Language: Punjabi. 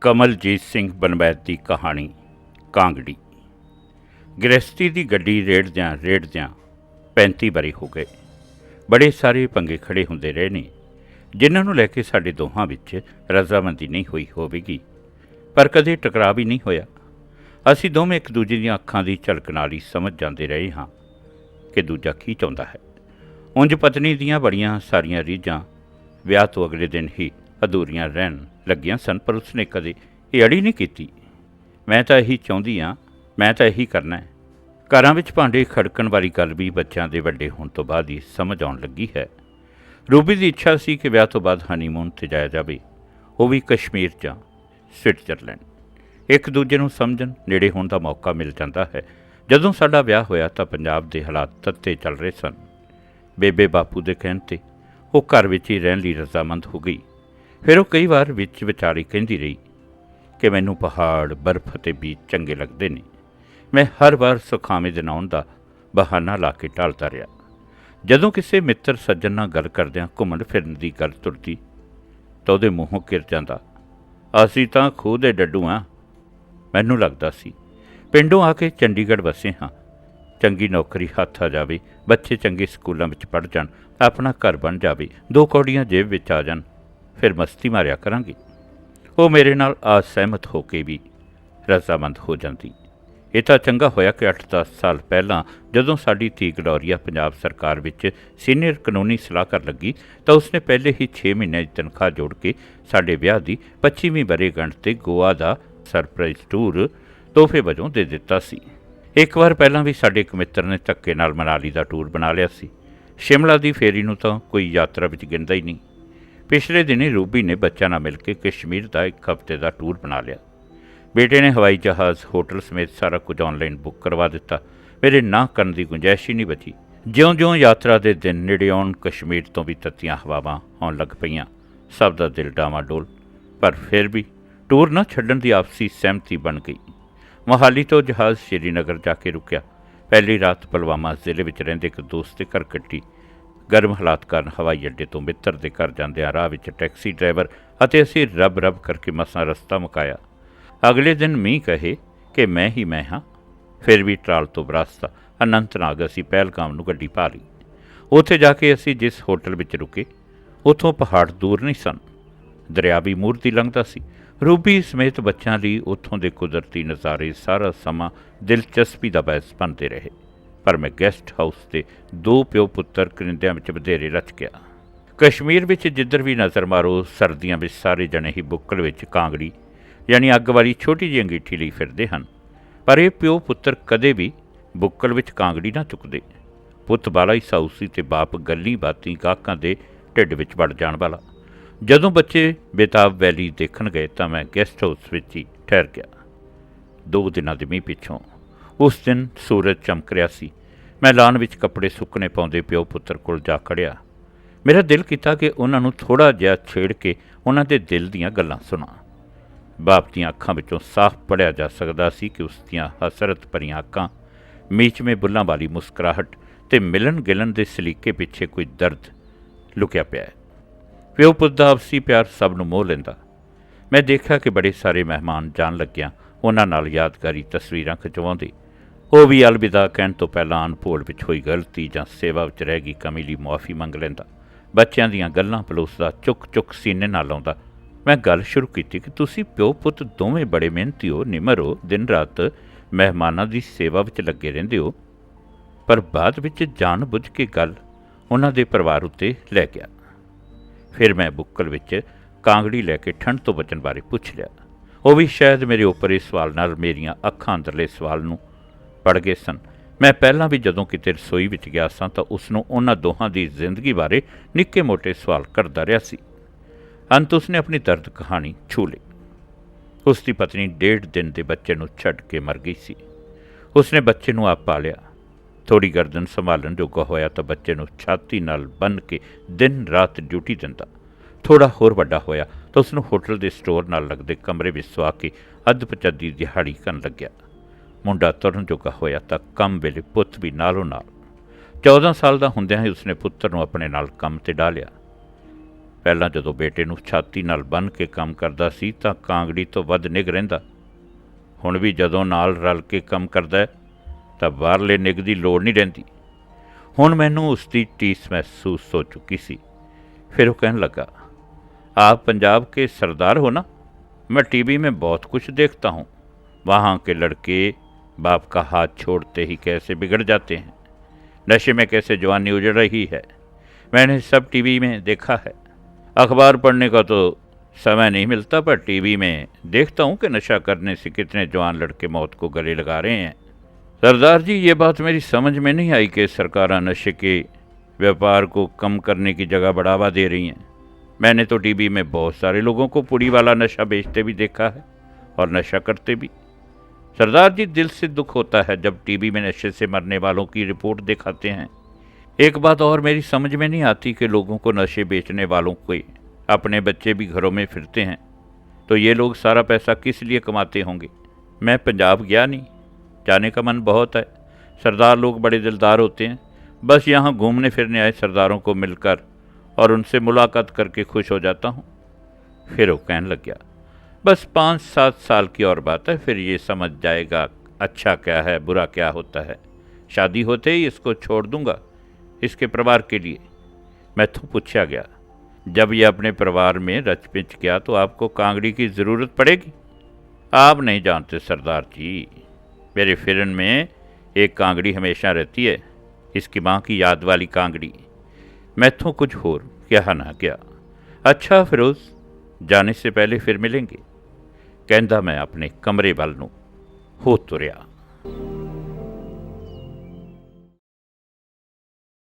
ਕਮਲਜੀਤ ਸਿੰਘ ਬਨਵੈਤ ਦੀ ਕਹਾਣੀ, ਕਾਂਗੜੀ। ਗ੍ਰਸਤੀ ਦੀ ਗੱਡੀ ਰੇੜਦਿਆਂ ਰੇੜਦਿਆਂ 35 ਬਰੀ ਹੋ ਗਏ। ਬੜੇ ਸਾਰੇ ਪੰਗੇ ਖੜੇ ਹੁੰਦੇ ਰਹੇ ਨੇ, ਜਿਨ੍ਹਾਂ ਨੂੰ ਲੈ ਕੇ ਸਾਡੇ ਦੋਹਾਂ ਵਿੱਚ ਰਜ਼ਾਮੰਦੀ ਨਹੀਂ ਹੋਈ ਹੋਵੇਗੀ। ਪਰ ਕਦੇ ਟਕਰਾਅ ਵੀ ਨਹੀਂ ਹੋਇਆ। ਅਸੀਂ ਦੋਵੇਂ ਇੱਕ ਦੂਜੇ ਦੀਆਂ ਅੱਖਾਂ ਦੀ ਝਲਕ ਨਾਲ ਹੀ ਸਮਝ ਜਾਂਦੇ ਰਹੇ ਹਾਂ ਕਿ ਦੂਜਾ ਕੀ ਚਾਹੁੰਦਾ ਹੈ। ਉਂਝ ਪਤਨੀ ਦੀਆਂ ਬੜੀਆਂ ਸਾਰੀਆਂ ਰੀਝਾਂ ਵਿਆਹ ਤੋਂ ਅਗਲੇ ਦਿਨ ਹੀ ਅਧੂਰੀਆਂ ਰਹਿਣ ਲੱਗੀਆਂ ਸਨ, ਪਰ ਉਸਨੇ ਕਦੇ ਇਹ ਅੜੀ ਨਹੀਂ ਕੀਤੀ। ਮੈਂ ਤਾਂ ਇਹੀ ਚਾਹੁੰਦੀ ਹਾਂ, ਮੈਂ ਤਾਂ ਇਹੀ ਕਰਨਾ ਹੈ। ਘਰਾਂ ਵਿੱਚ ਭਾਂਡੇ ਖੜਕਣ ਵਾਲੀ ਗੱਲ ਵੀ ਬੱਚਿਆਂ ਦੇ ਵੱਡੇ ਹੋਣ ਤੋਂ ਬਾਅਦ ਹੀ ਸਮਝ ਆਉਣ ਲੱਗੀ ਹੈ। ਰੂਬੀ ਦੀ ਇੱਛਾ ਸੀ ਕਿ ਵਿਆਹ ਤੋਂ ਬਾਅਦ ਹਨੀਮੂਨ ਤੇ ਜਾਇਆ ਜਾਵੇ। ਉਹ ਵੀ ਕਸ਼ਮੀਰ ਜਾਂ ਸਵਿਟਜ਼ਰਲੈਂਡ। ਇੱਕ ਦੂਜੇ ਨੂੰ ਸਮਝਣ, ਨੇੜੇ ਹੋਣ ਦਾ ਮੌਕਾ ਮਿਲ ਜਾਂਦਾ ਹੈ। ਜਦੋਂ ਸਾਡਾ ਵਿਆਹ ਹੋਇਆ ਤਾਂ ਪੰਜਾਬ ਦੇ ਹਾਲਾਤ ਤੱਤੇ ਚੱਲ ਰਹੇ ਸਨ। ਬੇਬੇ ਬਾਪੂ ਦੇ ਕਹਿਣ ਤੇ ਉਹ ਘਰ ਵਿੱਚ ਹੀ ਰਹਿਣ ਲਈ ਰਜ਼ਾਮੰਦ ਹੋ ਗਈ। ਫਿਰ ਉਹ ਕਈ ਵਾਰ ਵਿੱਚ ਵਿਚਾਰੀ ਕਹਿੰਦੀ ਰਹੀ ਕਿ ਮੈਨੂੰ ਪਹਾੜ, ਬਰਫ਼ ਅਤੇ ਬੀਚ ਚੰਗੇ ਲੱਗਦੇ ਨੇ। ਮੈਂ ਹਰ ਵਾਰ ਸੁਖਾਵੇਂ ਦਿਨ ਆਉਣ ਦਾ ਬਹਾਨਾ ਲਾ ਕੇ ਟਾਲਦਾ ਰਿਹਾ। ਜਦੋਂ ਕਿਸੇ ਮਿੱਤਰ ਸੱਜਣ ਨਾਲ ਗੱਲ ਕਰਦਿਆਂ ਘੁੰਮਣ ਫਿਰਨ ਦੀ ਗੱਲ ਤੁਰਦੀ ਤਾਂ ਉਹਦੇ ਮੂੰਹੋਂ ਕਿਰ ਜਾਂਦਾ, ਅਸੀਂ ਤਾਂ ਖੂਹ ਦੇ ਡੱਡੂ ਹਾਂ ਮੈਨੂੰ ਲੱਗਦਾ ਸੀ, ਪਿੰਡੋਂ ਆ ਕੇ ਚੰਡੀਗੜ੍ਹ ਵਸੇ ਹਾਂ। ਚੰਗੀ ਨੌਕਰੀ ਹੱਥ ਆ ਜਾਵੇ, ਬੱਚੇ ਚੰਗੇ ਸਕੂਲਾਂ ਵਿੱਚ ਪੜ੍ਹ ਜਾਣ, ਆਪਣਾ ਘਰ ਬਣ ਜਾਵੇ, ਦੋ ਕੌੜੀਆਂ ਜੇਬ ਵਿੱਚ ਆ ਜਾਣ। ਫਿਰ ਮਸਤੀ ਮਾਰਿਆ ਕਰਾਂਗੇ। ਉਹ ਮੇਰੇ ਨਾਲ ਅਸਹਿਮਤ ਹੋ ਕੇ ਵੀ ਰਜ਼ਾਮੰਦ ਹੋ ਜਾਂਦੀ। ਇਹ ਤਾਂ ਚੰਗਾ ਹੋਇਆ ਕਿ 8-10 ਸਾਲ ਪਹਿਲਾਂ ਜਦੋਂ ਸਾਡੀ ਧੀ ਗਲੋਰੀਆ ਪੰਜਾਬ ਸਰਕਾਰ ਵਿੱਚ ਸੀਨੀਅਰ ਕਾਨੂੰਨੀ ਸਲਾਹਕਾਰ ਲੱਗੀ, ਤਾਂ ਉਸਨੇ ਪਹਿਲੇ ਹੀ 6 ਮਹੀਨਿਆਂ ਦੀ ਤਨਖਾਹ ਜੋੜ ਕੇ ਸਾਡੇ ਵਿਆਹ ਦੀ 25ਵੀਂ ਬਰੇਗੰਢ ਤੇ ਗੋਆ ਦਾ ਸਰਪ੍ਰਾਈਜ਼ ਟੂਰ ਤੋਹਫੇ ਵਜੋਂ ਦੇ ਦਿੱਤਾ ਸੀ। ਇੱਕ ਵਾਰ ਪਹਿਲਾਂ ਵੀ ਸਾਡੇ ਇੱਕ ਮਿੱਤਰ ਨੇ ਧੱਕੇ ਨਾਲ ਮਨਾਲੀ ਦਾ ਟੂਰ ਬਣਾ ਲਿਆ ਸੀ। ਸ਼ਿਮਲਾ ਦੀ ਫੇਰੀ ਨੂੰ ਤਾਂ ਕੋਈ ਯਾਤਰਾ ਵਿੱਚ ਗਿਣਦਾ ਹੀ ਨਹੀਂ। ਪਿਛਲੇ ਦਿਨੀ ਰੂਬੀ ਨੇ ਬੱਚਿਆਂ ਨਾਲ ਮਿਲ ਕੇ ਕਸ਼ਮੀਰ ਦਾ ਇੱਕ ਹਫ਼ਤੇ ਦਾ ਟੂਰ ਬਣਾ ਲਿਆ। ਬੇਟੇ ਨੇ ਹਵਾਈ ਜਹਾਜ਼, ਹੋਟਲ ਸਮੇਤ ਸਾਰਾ ਕੁਝ ਆਨਲਾਈਨ ਬੁੱਕ ਕਰਵਾ ਦਿੱਤਾ। ਮੇਰੇ ਨਾ ਕਰਨ ਦੀ ਗੁੰਜਾਇਸ਼ ਹੀ ਨਹੀਂ ਬਚੀ। ਜਿਉਂ-ਜਿਉਂ ਯਾਤਰਾ ਦੇ ਦਿਨ ਨੇੜੇ ਆਉਣ, ਕਸ਼ਮੀਰ ਤੋਂ ਵੀ ਤੱਤੀਆਂ ਹਵਾਵਾਂ ਆਉਣ ਲੱਗ ਪਈਆਂ। ਸਭ ਦਾ ਦਿਲ ਡਾਵਾਡੋਲ। ਪਰ ਫਿਰ ਵੀ ਟੂਰ ਨਾ ਛੱਡਣ ਦੀ ਆਪਸੀ ਸਹਿਮਤੀ ਬਣ ਗਈ। ਮੋਹਾਲੀ ਤੋਂ ਜਹਾਜ਼ ਸ਼੍ਰੀਨਗਰ ਜਾ ਕੇ ਰੁਕਿਆ। ਪਹਿਲੀ ਰਾਤ ਪਲਵਾਮਾ ਜ਼ਿਲ੍ਹੇ ਵਿੱਚ ਰਹਿੰਦੇ ਇੱਕ ਦੋਸਤ ਦੇ ਘਰ ਕੱਟੀ। ਗਰਮ ਹਾਲਾਤ ਕਾਰਨ ਹਵਾਈ ਅੱਡੇ ਤੋਂ ਮਿੱਤਰ ਦੇ ਘਰ ਜਾਂਦਿਆਂ ਰਾਹ ਵਿੱਚ ਟੈਕਸੀ ਡਰਾਈਵਰ ਅਤੇ ਅਸੀਂ ਰੱਬ ਰੱਬ ਕਰਕੇ ਮਸਾਂ ਰਸਤਾ ਮੁਕਾਇਆ। ਅਗਲੇ ਦਿਨ ਮੀਂਹ ਕਹੇ ਕਿ ਮੈਂ ਹੀ ਮੈਂ ਹਾਂ। ਫਿਰ ਵੀ ਟਰਾਲ ਤੋਂ ਬਰਸਤਾ ਅਨੰਤਨਾਗ ਅਸੀਂ ਪਹਿਲਗਾਮ ਨੂੰ ਗੱਡੀ ਪਾ ਲਈ। ਉੱਥੇ ਜਾ ਕੇ ਅਸੀਂ ਜਿਸ ਹੋਟਲ ਵਿੱਚ ਰੁਕੇ, ਉੱਥੋਂ ਪਹਾੜ ਦੂਰ ਨਹੀਂ ਸਨ। ਦਰਿਆ ਵੀ ਮੂਰਤੀ ਲੰਘਦਾ ਸੀ। ਰੂਬੀ ਸਮੇਤ ਬੱਚਿਆਂ ਲਈ ਉੱਥੋਂ ਦੇ ਕੁਦਰਤੀ ਨਜ਼ਾਰੇ ਸਾਰਾ ਸਮਾਂ ਦਿਲਚਸਪੀ ਦਾ ਬਹਿਸ ਬਣਦੇ ਰਹੇ। ਪਰ ਮੈਂ ਗੈਸਟ ਹਾਊਸ ਤੇ ਦੋ ਪਿਓ ਪੁੱਤਰ ਕਰਿੰਦਿਆਂ ਵਿੱਚ ਵਧੇਰੇ ਰਚ ਗਿਆ। ਕਸ਼ਮੀਰ ਵਿੱਚ ਜਿੱਧਰ ਵੀ ਨਜ਼ਰ ਮਾਰੋ, ਸਰਦੀਆਂ ਵਿੱਚ ਸਾਰੇ ਜਣੇ ਹੀ ਬੁੱਕਲ ਵਿੱਚ ਕਾਂਗੜੀ, ਯਾਨੀ ਅੱਗ ਵਾਲੀ ਛੋਟੀ ਜਿਹੀ ਅੰਗੀਠੀ ਲਈ ਫਿਰਦੇ ਹਨ। ਪਰ ਇਹ ਪਿਓ ਪੁੱਤਰ ਕਦੇ ਵੀ ਬੁੱਕਲ ਵਿੱਚ ਕਾਂਗੜੀ ਨਾ ਚੁੱਕਦੇ। ਪੁੱਤ ਬਾਲਾ ਹੀ ਸਾਊਸੀ ਤੇ ਬਾਪ ਗੱਲੀ ਬਾਤੀ ਗਾਹਕਾਂ ਦੇ ਢਿੱਡ ਵਿੱਚ ਵੜ ਜਾਣ ਵਾਲਾ। ਜਦੋਂ ਬੱਚੇ ਬੇਤਾਬ ਵੈਲੀ ਦੇਖਣ ਗਏ ਤਾਂ ਮੈਂ ਗੈਸਟ ਹਾਊਸ ਵਿੱਚ ਹੀ ਠਹਿਰ ਗਿਆ। ਦੋ ਦਿਨਾਂ ਦੇ ਮੀਂਹ ਪਿੱਛੋਂ ਉਸ ਦਿਨ ਸੂਰਜ ਚਮਕ ਰਿਹਾ ਸੀ। ਮੈਂ ਲਾਨ ਵਿੱਚ ਕੱਪੜੇ ਸੁੱਕਣੇ ਪਾਉਂਦੇ ਪਿਓ ਪੁੱਤਰ ਕੋਲ ਜਾ ਖੜਿਆ। ਮੇਰਾ ਦਿਲ ਕੀਤਾ ਕਿ ਉਹਨਾਂ ਨੂੰ ਥੋੜਾ ਜਿਹਾ ਛੇੜ ਕੇ ਉਹਨਾਂ ਦੇ ਦਿਲ ਦੀਆਂ ਗੱਲਾਂ ਸੁਣਾ। ਬਾਪ ਦੀਆਂ ਅੱਖਾਂ ਵਿੱਚੋਂ ਸਾਫ਼ ਪੜਿਆ ਜਾ ਸਕਦਾ ਸੀ ਕਿ ਉਸ ਦੀਆਂ ਹਸਰਤ ਭਰੀਆਂ ਅੱਖਾਂ, ਮੀਚਵੇਂ ਬੁੱਲਾਂ ਵਾਲੀ ਮੁਸਕਰਾਹਟ ਤੇ ਮਿਲਣ ਗਿਲਣ ਦੇ ਸਲੀਕੇ ਪਿੱਛੇ ਕੋਈ ਦਰਦ ਲੁਕਿਆ ਪਿਆ ਹੈ। ਪਿਓ ਪੁੱਤ ਦਾ ਆਪਸੀ ਪਿਆਰ ਸਭ ਨੂੰ ਮੋਹ ਲੈਂਦਾ। ਮੈਂ ਦੇਖਿਆ ਕਿ ਬੜੇ ਸਾਰੇ ਮਹਿਮਾਨ ਜਾਣ ਲੱਗਿਆ ਉਹਨਾਂ ਨਾਲ ਯਾਦਗਾਰੀ ਤਸਵੀਰਾਂ ਖਿਚਵਾਉਂਦੇ ਉਹ ਵੀ ਅਲਵਿਦਾ ਕਹਿਣ ਤੋਂ ਪਹਿਲਾਂ ਅਨਪੋਲ ਵਿੱਚ ਹੋਈ ਗਲਤੀ ਜਾਂ ਸੇਵਾ ਵਿੱਚ ਰਹਿ ਗਈ ਕਮੀ ਲਈ ਮੁਆਫੀ ਮੰਗ ਲੈਂਦਾ। ਬੱਚਿਆਂ ਦੀਆਂ ਗੱਲਾਂ ਪਲੋਸਦਾ ਚੁੱਕ ਚੁੱਕ ਸੀਨੇ ਨਾਲ ਲਾਉਂਦਾ ਮੈਂ ਗੱਲ ਸ਼ੁਰੂ ਕੀਤੀ ਕਿ ਤੁਸੀਂ ਪਿਓ ਪੁੱਤ ਦੋਵੇਂ ਬੜੇ ਮਿਹਨਤੀ ਹੋ, ਨਿਮਰ ਹੋ, ਦਿਨ ਰਾਤ ਮਹਿਮਾਨਾਂ ਦੀ ਸੇਵਾ ਵਿੱਚ ਲੱਗੇ ਰਹਿੰਦੇ ਹੋ। ਪਰ ਬਾਅਦ ਵਿੱਚ ਜਾਣ ਬੁੱਝ ਕੇ ਗੱਲ ਉਹਨਾਂ ਦੇ ਪਰਿਵਾਰ ਉੱਤੇ ਲੈ ਗਿਆ। ਫਿਰ ਮੈਂ ਬੁੱਕਲ ਵਿੱਚ ਕਾਂਗੜੀ ਲੈ ਕੇ ਠੰਡ ਤੋਂ ਬਚਣ ਬਾਰੇ ਪੁੱਛ ਲਿਆ। ਉਹ ਵੀ ਸ਼ਾਇਦ ਮੇਰੇ ਉੱਪਰ ਇਸ ਸਵਾਲ ਨਾਲ ਮੇਰੀਆਂ ਅੱਖਾਂ ਅੰਦਰਲੇ ਸਵਾਲ ਨੂੰ ਪੜ ਗਏ ਸਨ। ਮੈਂ ਪਹਿਲਾਂ ਵੀ ਜਦੋਂ ਕਿਤੇ ਰਸੋਈ ਵਿੱਚ ਗਿਆ ਸਾਂ ਤਾਂ ਉਸ ਨੂੰ ਉਹਨਾਂ ਦੋਹਾਂ ਦੀ ਜ਼ਿੰਦਗੀ ਬਾਰੇ ਨਿੱਕੇ-ਮੋਟੇ ਸਵਾਲ ਕਰਦਾ ਰਿਹਾ ਸੀ। ਅੰਤ ਉਸਨੇ ਆਪਣੀ ਦਰਦ ਕਹਾਣੀ ਛੂ ਲਈ। ਉਸ ਦੀ ਪਤਨੀ ਡੇਢ ਦਿਨ ਦੇ ਬੱਚੇ ਨੂੰ ਛੱਡ ਕੇ ਮਰ ਗਈ ਸੀ। ਉਸਨੇ ਬੱਚੇ ਨੂੰ ਆਪ ਪਾਲਿਆ। ਥੋੜੀ ਗਰਦਨ ਸੰਭਾਲਣ ਜੋਗਾ ਹੋਇਆ ਤਾਂ ਬੱਚੇ ਨੂੰ ਛਾਤੀ ਨਾਲ ਬੰਨ੍ਹ ਕੇ ਦਿਨ ਰਾਤ ਡਿਊਟੀ ਦਿੰਦਾ। ਥੋੜਾ ਹੋਰ ਵੱਡਾ ਹੋਇਆ ਤਾਂ ਉਸ ਨੂੰ ਹੋਟਲ ਦੇ ਸਟੋਰ ਨਾਲ ਲੱਗਦੇ ਕਮਰੇ ਵਿੱਚ ਸਵਾ ਕੇ ਅੱਧ ਪਚੱਦੀ ਦਿਹਾੜੀ ਕਰਨ ਲੱਗਿਆ। ਮੁੰਡਾ ਤੁਰਨ ਜੋਗਾ ਹੋਇਆ ਤਾਂ ਕੰਮ ਵੇਲੇ ਪੁੱਤ ਵੀ ਨਾਲੋਂ ਨਾਲ 14 ਸਾਲ ਦਾ ਹੁੰਦਿਆਂ ਹੀ ਉਸਨੇ ਪੁੱਤਰ ਨੂੰ ਆਪਣੇ ਨਾਲ ਕੰਮ ਤੇ ਡਾਲਿਆ ਪਹਿਲਾਂ ਜਦੋਂ ਬੇਟੇ ਨੂੰ ਛਾਤੀ ਨਾਲ ਬੰਨ੍ਹ ਕੇ ਕੰਮ ਕਰਦਾ ਸੀ ਤਾਂ ਕਾਂਗੜੀ ਤੋਂ ਵੱਧ ਨਿਗ ਰਹਿੰਦਾ ਹੁਣ ਵੀ ਜਦੋਂ ਨਾਲ ਰਲ ਕੇ ਕੰਮ ਕਰਦਾ ਹੈ ਤਾਂ ਬਾਹਰਲੇ ਨਿਗ ਦੀ ਲੋੜ ਨਹੀਂ ਰਹਿੰਦੀ ਹੁਣ ਮੈਨੂੰ ਉਸ ਦੀ ਟੀਸ ਮਹਿਸੂਸ ਹੋ ਚੁੱਕੀ ਸੀ फिर वो कहने लगा आप पंजाब के सरदार हो ना मैं टीवी में बहुत कुछ देखता हूँ वहाँ के लड़के बाप का हाथ छोड़ते ही कैसे बिगड़ जाते हैं? नशे में कैसे जवानी उजड़ रही है? मैंने सब टीवी में देखा है। अखबार पढ़ने का तो समय नहीं मिलता, पर टीवी में देखता हूँ कि नशा करने से कितने जवान लड़के मौत को गले लगा रहे हैं। सरदार जी, ये बात मेरी समझ में नहीं आई कि सरकारें नशे के व्यापार को कम करने की जगह बढ़ावा दे रही हैं। मैंने तो टीवी में बहुत सारे लोगों को पुड़ी वाला नशा बेचते भी देखा है और नशा करते भी। सरदार जी दिल से दुख होता है जब टीवी में नशे से मरने वालों की रिपोर्ट दिखाते हैं। एक बात और मेरी समझ में नहीं आती कि लोगों को नशे बेचने वालों के अपने बच्चे भी घरों में फिरते हैं। तो ये लोग सारा पैसा किस लिए कमाते होंगे? मैं पंजाब गया नहीं। जाने का मन बहुत है। सरदार लोग बड़े दिलदार होते हैं। बस यहाँ घूमने फिरने आए सरदारों को मिलकर और उनसे मुलाकात करके खुश हो जाता हूँ। फिर वो कहने लग गया बस पाँच सात साल की और बात है, फिर ये समझ जाएगा अच्छा क्या है, बुरा क्या होता है। शादी होते ही इसको छोड़ दूँगा, इसके परिवार के लिए। मैं तो पूछा गया, जब ये अपने परिवार में रच पिच गया तो आपको कांगड़ी की ज़रूरत पड़ेगी? आप नहीं जानते, सरदार जी, मेरे फिरन में एक कांगड़ी हमेशा रहती है, इसकी माँ की याद वाली कांगड़ी। मैं मैथों कुछ होर क्या ना क्या। अच्छा फिरोज, जाने से पहले फिर मिलेंगे। ਕਹਿੰਦਾ ਮੈਂ ਆਪਣੇ ਕਮਰੇ ਵੱਲ ਨੂੰ ਹੋ ਤੁਰਿਆ।